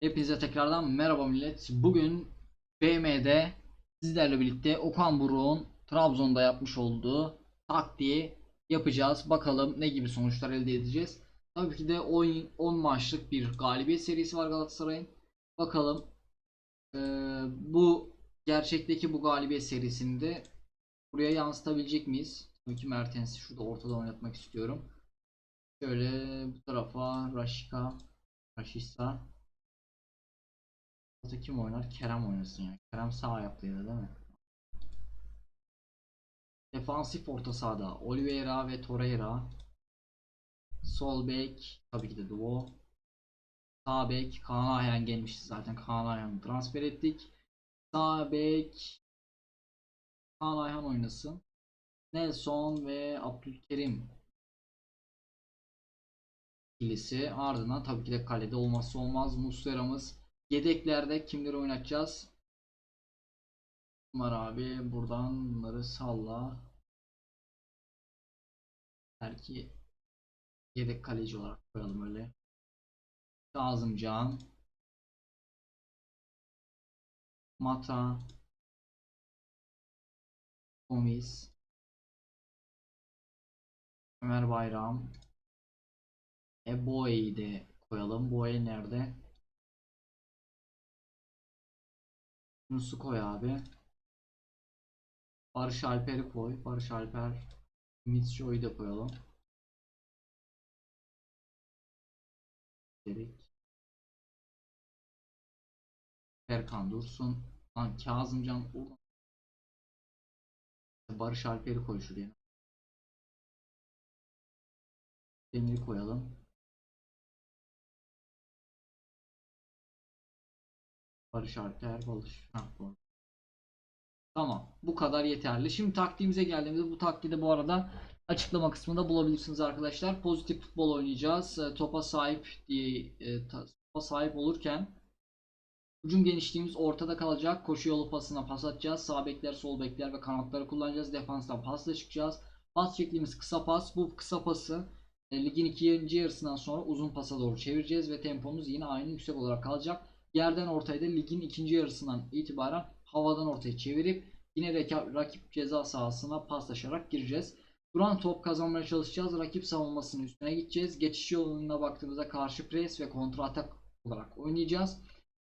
Hepinize tekrardan merhaba millet. Bugün BM'de sizlerle birlikte Okan Buruk'un Trabzon'da yapmış olduğu taktiği yapacağız. Bakalım ne gibi sonuçlar elde edeceğiz. Tabii ki de 10, 10 maçlık bir galibiyet serisi var Galatasaray'ın. Bakalım eee, bu gerçekteki bu galibiyet serisinde buraya yansıtabilecek miyiz? Tabii ki Mertens'i şurada ortada oynatmak istiyorum. Şöyle bu tarafa Raşika, Raşisa. Orta kim oynar? Kerem oynasın ya. Kerem sağ ayaklıydı değil mi? Defansif orta sahada Oliveira ve Torreira. Sol bek tabii ki de Duo. Sağ bek Kaan Ayhan gelmişti zaten. Kaan Ayhan'ı transfer ettik. Sağ bek Kaan Ayhan oynasın. Nelson ve Abdülkerim ikilisi. Ardından tabii ki de kalede olmazsa olmaz Muslera'mız. Yedeklerde kimleri oynatacağız? Var abi buradan bunları salla. Belki yedek kaleci olarak koyalım öyle. Kazımcan. Mata. Gomis. Ömer Bayram. E Boye'yi de koyalım. Boye nerede? Yunus'u koy abi. Barış Alper'i koy. Barış Alper. Mitsho'yu da koyalım. Gerek. Erkan Dursun. Lan Kazımcan. Barış Alper'i koy şuraya. Demir'i koyalım. Barış Alper, Barış. Doğru. Tamam. Bu kadar yeterli. Şimdi taktiğimize geldiğimizde bu taktiği de bu arada açıklama kısmında bulabilirsiniz arkadaşlar. Pozitif futbol oynayacağız. E, Topa sahip diye e, topa sahip olurken hücum genişliğimiz ortada kalacak. Koşu yolu pasına pas atacağız. Sağ bekler, sol bekler ve kanatları kullanacağız. Defanstan pasla çıkacağız. Pas şeklimiz kısa pas. Bu kısa pası e, ligin ikinci yarısından sonra uzun pasa doğru çevireceğiz ve tempomuz yine aynı yüksek olarak kalacak. Yerden ortaya da ligin ikinci yarısından itibaren havadan ortaya çevirip yine rakip ceza sahasına paslaşarak gireceğiz. Duran top kazanmaya çalışacağız. Rakip savunmasının üstüne gideceğiz. Geçiş yoluna baktığımızda karşı pres ve kontra atak olarak oynayacağız.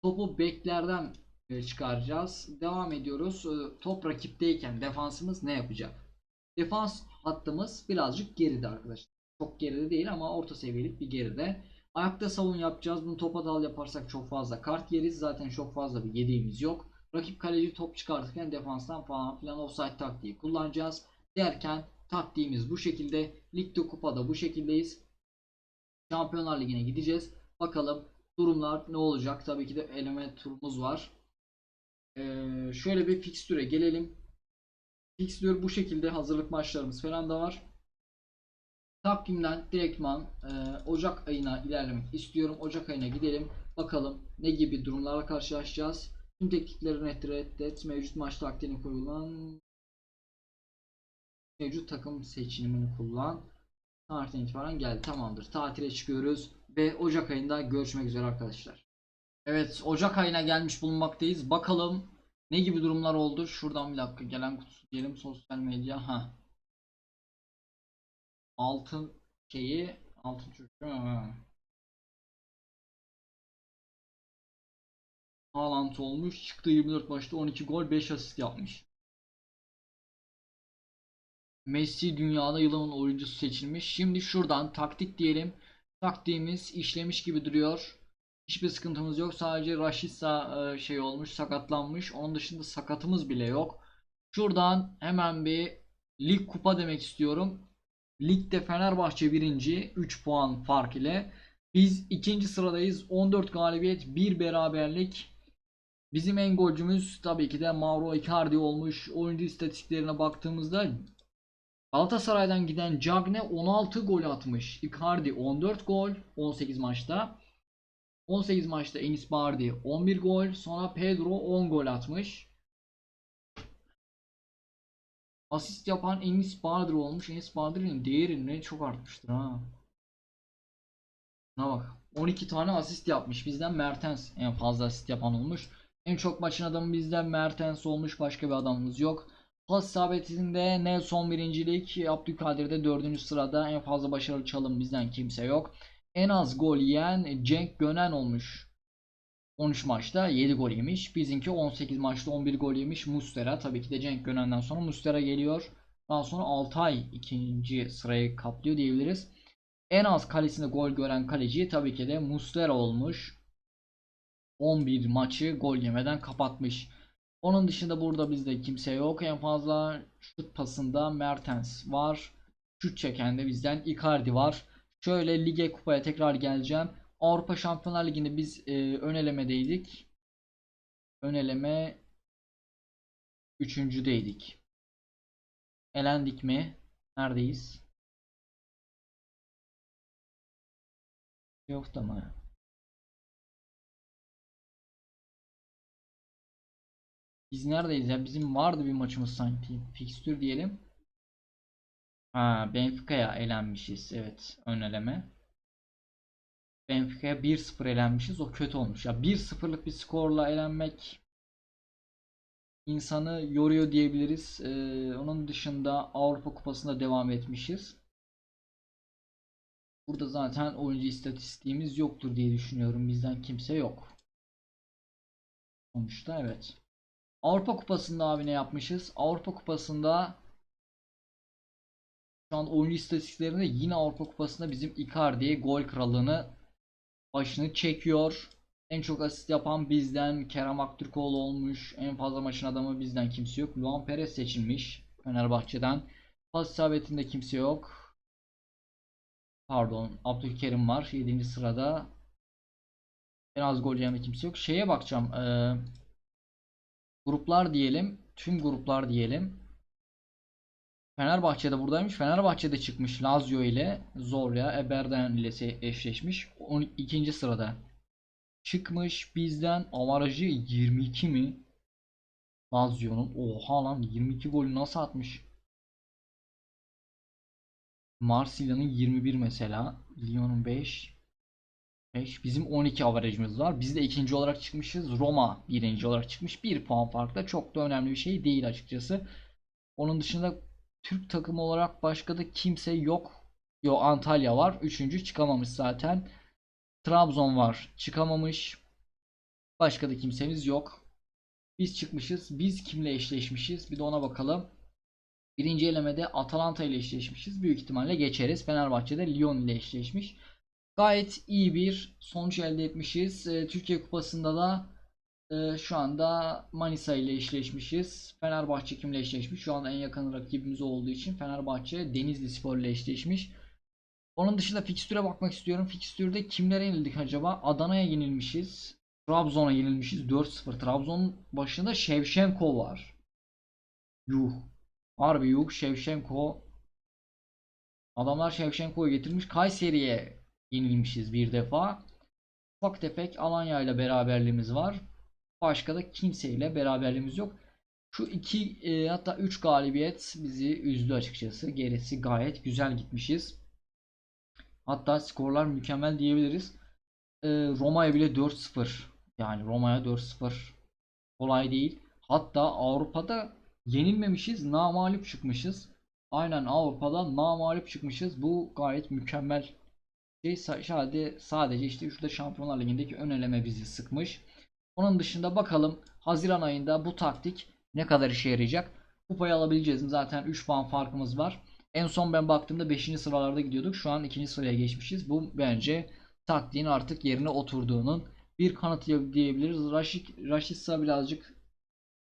Topu beklerden e, çıkaracağız. Devam ediyoruz. E, Top rakipteyken defansımız ne yapacak? Defans hattımız birazcık geride arkadaşlar. Çok geride değil ama orta seviyelik bir geride. Ayakta savun yapacağız. Bunu topa dal yaparsak çok fazla kart yeriz. Zaten çok fazla bir yediğimiz yok. Rakip kaleci top çıkartırken defanstan falan filan offside taktiği kullanacağız. Derken taktiğimiz bu şekilde. Ligde kupada bu şekildeyiz. Şampiyonlar Ligi'ne gideceğiz. Bakalım durumlar ne olacak? Tabii ki de eleme turumuz var. Ee, şöyle bir fikstüre gelelim. Fikstür bu şekilde. Hazırlık maçlarımız falan da var. Takvimden direktman e, Ocak ayına ilerlemek istiyorum. Ocak ayına gidelim. Bakalım ne gibi durumlarla karşılaşacağız. Tüm teknikleri reddet. Mevcut maç taktiğini kullan. Mevcut takım seçimini kullan. Tarihten itibaren geldi. Tamamdır. Tatile çıkıyoruz. Ve Ocak ayında görüşmek üzere arkadaşlar. Evet Ocak ayına gelmiş bulunmaktayız. Bakalım ne gibi durumlar oldu. Şuradan bir dakika gelen kutusu diyelim sosyal medya. Ha. Altın şeyi altın çocuğu. Ha. Haaland olmuş. Çıktığı 24 maçta 12 gol 5 asist yapmış. Messi dünyada yılın oyuncusu seçilmiş. Şimdi şuradan taktik diyelim. Taktiğimiz işlemiş gibi duruyor. Hiçbir sıkıntımız yok. Sadece Rashica e, şey olmuş, sakatlanmış. Onun dışında sakatımız bile yok. Şuradan hemen bir lig kupa demek istiyorum. Ligde Fenerbahçe birinci 3 puan fark ile. Biz ikinci sıradayız. 14 galibiyet, 1 beraberlik. Bizim en golcümüz tabii ki de Mauro Icardi olmuş. Oyuncu istatistiklerine baktığımızda Galatasaray'dan giden Cagne 16 gol atmış. Icardi 14 gol 18 maçta. 18 maçta Enis Bardi 11 gol. Sonra Pedro 10 gol atmış. Asist yapan Enis Bahadır olmuş. Enis Bahadır'ın değeri ne çok artmıştır ha. Buna bak. 12 tane asist yapmış. Bizden Mertens en fazla asist yapan olmuş. En çok maçın adamı bizden Mertens olmuş. Başka bir adamımız yok. Pas isabetinde Nelson birincilik, Abdülkadir de dördüncü sırada. En fazla başarılı çalım bizden kimse yok. En az gol yiyen Cenk Gönen olmuş. 13 maçta 7 gol yemiş. Bizimki 18 maçta 11 gol yemiş. Mustera tabii ki de Cenk Gönen'den sonra Mustera geliyor. Daha sonra Altay ikinci sırayı kaplıyor diyebiliriz. En az kalesinde gol gören kaleci tabii ki de Mustera olmuş. 11 maçı gol yemeden kapatmış. Onun dışında burada bizde kimse yok. En fazla şut pasında Mertens var. Şut çeken de bizden Icardi var. Şöyle lige kupaya tekrar geleceğim. Avrupa Şampiyonlar Ligi'nde biz e, ön elemedeydik. Ön eleme üçüncüdeydik. Elendik mi? Neredeyiz? Yok da mı? Biz neredeyiz ya? Bizim vardı bir maçımız sanki. Fikstür diyelim. Ha, Benfica'ya elenmişiz. Evet, ön eleme. Benfica'ya 1-0 elenmişiz. O kötü olmuş. Ya 1-0'lık bir skorla elenmek insanı yoruyor diyebiliriz. Ee, onun dışında Avrupa Kupası'nda devam etmişiz. Burada zaten oyuncu istatistiğimiz yoktur diye düşünüyorum. Bizden kimse yok. Sonuçta evet. Avrupa Kupası'nda abi ne yapmışız? Avrupa Kupası'nda şu an oyuncu istatistiklerinde yine Avrupa Kupası'nda bizim Icardi gol krallığını başını çekiyor. En çok asist yapan bizden Kerem Aktürkoğlu olmuş. En fazla maçın adamı bizden kimse yok. Luan Perez seçilmiş Fenerbahçe'den. Pas isabetinde kimse yok. Pardon, Abdülkerim var 7. sırada. En az gol yiyen kimse yok. Şeye bakacağım. Ee, gruplar diyelim. Tüm gruplar diyelim. Fenerbahçe'de buradaymış. Fenerbahçe'de çıkmış Lazio ile Zorya Eberden ile eşleşmiş. 12. sırada çıkmış. Bizden avarajı 22 mi? Lazio'nun. Oha lan 22 golü nasıl atmış? Marsilya'nın 21 mesela. Lyon'un 5. 5. Bizim 12 avarajımız var. Biz de ikinci olarak çıkmışız. Roma birinci olarak çıkmış. 1 puan farkla. Çok da önemli bir şey değil açıkçası. Onun dışında Türk takımı olarak başka da kimse yok. Yo Antalya var. Üçüncü çıkamamış zaten. Trabzon var. Çıkamamış. Başka da kimsemiz yok. Biz çıkmışız. Biz kimle eşleşmişiz? Bir de ona bakalım. Birinci elemede Atalanta ile eşleşmişiz. Büyük ihtimalle geçeriz. Fenerbahçe'de Lyon ile eşleşmiş. Gayet iyi bir sonuç elde etmişiz. Ee, Türkiye Kupası'nda da e, şu anda Manisa ile eşleşmişiz. Fenerbahçe kimle eşleşmiş? Şu anda en yakın rakibimiz olduğu için Fenerbahçe Denizli Spor ile eşleşmiş. Onun dışında fikstüre bakmak istiyorum. Fikstürde kimlere yenildik acaba? Adana'ya yenilmişiz. Trabzon'a yenilmişiz 4-0. Trabzon'un başında Şevşenko var. Yuh. Harbi yuh Şevşenko. Adamlar Şevşenko'yu getirmiş. Kayseri'ye yenilmişiz bir defa. Ufak tefek Alanya ile beraberliğimiz var. Başka da kimseyle beraberliğimiz yok. Şu iki e, hatta 3 galibiyet bizi üzdü açıkçası. Gerisi gayet güzel gitmişiz. Hatta skorlar mükemmel diyebiliriz. Ee, Roma'ya bile 4-0. Yani Roma'ya 4-0 kolay değil. Hatta Avrupa'da yenilmemişiz, namağlup çıkmışız. Aynen Avrupa'da namağlup çıkmışız. Bu gayet mükemmel şey. Sadece, sadece işte şurada Şampiyonlar Ligi'ndeki ön eleme bizi sıkmış. Onun dışında bakalım Haziran ayında bu taktik ne kadar işe yarayacak. Kupayı alabileceğiz mi? Zaten 3 puan farkımız var. En son ben baktığımda 5. sıralarda gidiyorduk. Şu an 2. sıraya geçmişiz. Bu bence taktiğin artık yerine oturduğunun bir kanıtı diyebiliriz. Raşik, Raşitsa birazcık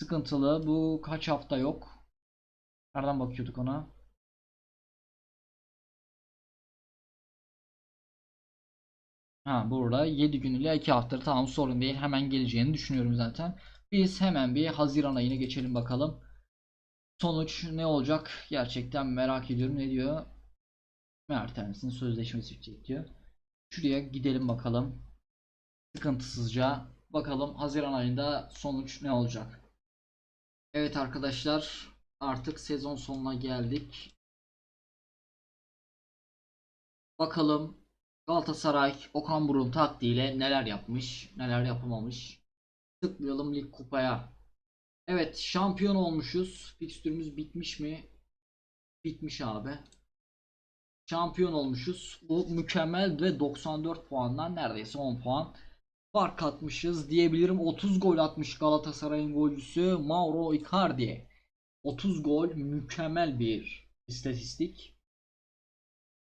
sıkıntılı. Bu kaç hafta yok. Nereden bakıyorduk ona? Ha burada 7 gün ile 2 haftadır tamam sorun değil. Hemen geleceğini düşünüyorum zaten. Biz hemen bir Haziran ayına geçelim bakalım. Sonuç ne olacak? Gerçekten merak ediyorum. Ne diyor? Mertens'in sözleşmesi bitecek diyor. Şuraya gidelim bakalım. Sıkıntısızca bakalım Haziran ayında sonuç ne olacak? Evet arkadaşlar artık sezon sonuna geldik. Bakalım Galatasaray Okan Buruk'un taktiğiyle neler yapmış, neler yapamamış. Tıklayalım lig kupaya. Evet, şampiyon olmuşuz. Fikstürümüz bitmiş mi? Bitmiş abi. Şampiyon olmuşuz. Bu mükemmel ve 94 puandan neredeyse 10 puan fark atmışız diyebilirim. 30 gol atmış Galatasaray'ın golcüsü Mauro Icardi. 30 gol mükemmel bir istatistik.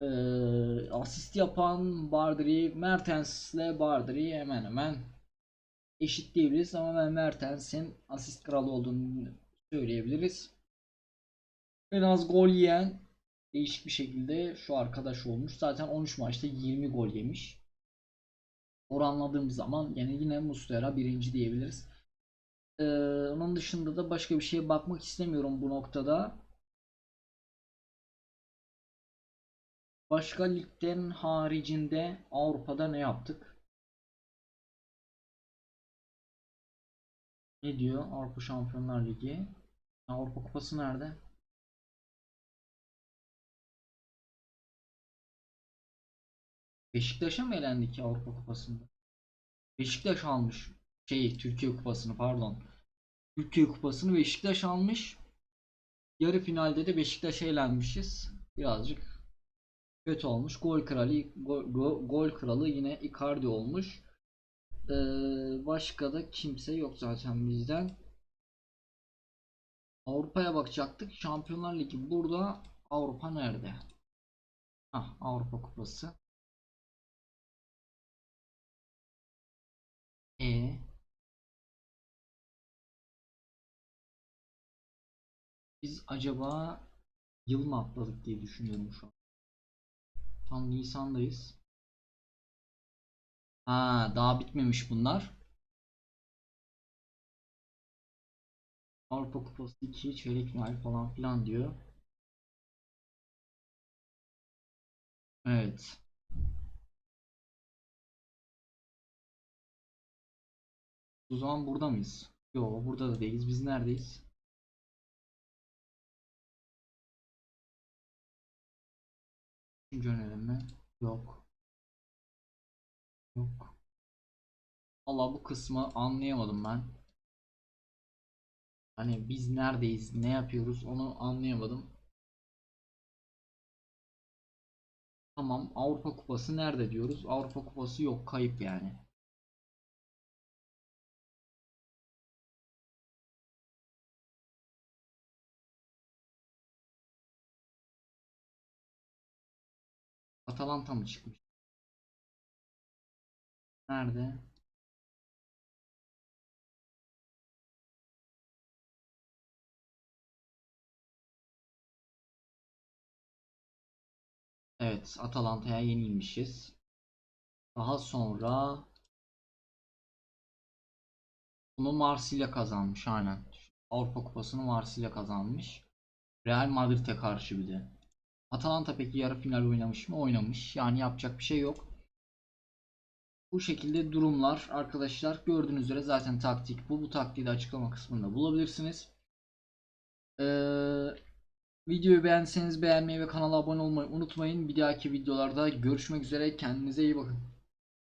Ee, asist yapan Bardri, Mertens'le Bardri hemen hemen eşit diyebiliriz ama ben Mertens'in asist kralı olduğunu söyleyebiliriz. En az gol yiyen değişik bir şekilde şu arkadaş olmuş. Zaten 13 maçta 20 gol yemiş. Oranladığım zaman yani yine Muslera birinci diyebiliriz. Ee, onun dışında da başka bir şeye bakmak istemiyorum bu noktada. Başka liglerin haricinde Avrupa'da ne yaptık? Ne diyor Avrupa Şampiyonlar Ligi? Avrupa Kupası nerede? Beşiktaş'a mı elendik ki Avrupa Kupası'nda? Beşiktaş almış. Şey, Türkiye Kupası'nı pardon. Türkiye Kupası'nı Beşiktaş almış. Yarı finalde de Beşiktaş'a elenmişiz. Birazcık kötü olmuş. Gol kralı gol, gol, gol kralı yine Icardi olmuş. Ee, başka da kimse yok zaten bizden. Avrupa'ya bakacaktık. Şampiyonlar Ligi burada. Avrupa nerede? Ah, Avrupa Kupası. E biz acaba yıl mı atladık diye düşünüyorum şu an. Tam Nisan'dayız. Ha, daha bitmemiş bunlar. Avrupa Kupası 2 çeyrek final falan filan diyor. Evet. O zaman burada mıyız? Yo, burada da değiliz. Biz neredeyiz? Öneleme. Yok. Yok. Allah bu kısmı anlayamadım ben. Hani biz neredeyiz, ne yapıyoruz onu anlayamadım. Tamam, Avrupa Kupası nerede diyoruz? Avrupa Kupası yok, kayıp yani. Atalanta mı çıkmış? Nerede? Evet, Atalanta'ya yenilmişiz. Daha sonra bunu Marsilya kazanmış aynen. Avrupa Kupası'nı Marsilya kazanmış. Real Madrid'e karşı bir de. Atalanta peki yarı final oynamış mı? Oynamış. Yani yapacak bir şey yok. Bu şekilde durumlar arkadaşlar. Gördüğünüz üzere zaten taktik bu. Bu taktiği de açıklama kısmında bulabilirsiniz. Ee, videoyu beğenseniz beğenmeyi ve kanala abone olmayı unutmayın. Bir dahaki videolarda görüşmek üzere. Kendinize iyi bakın.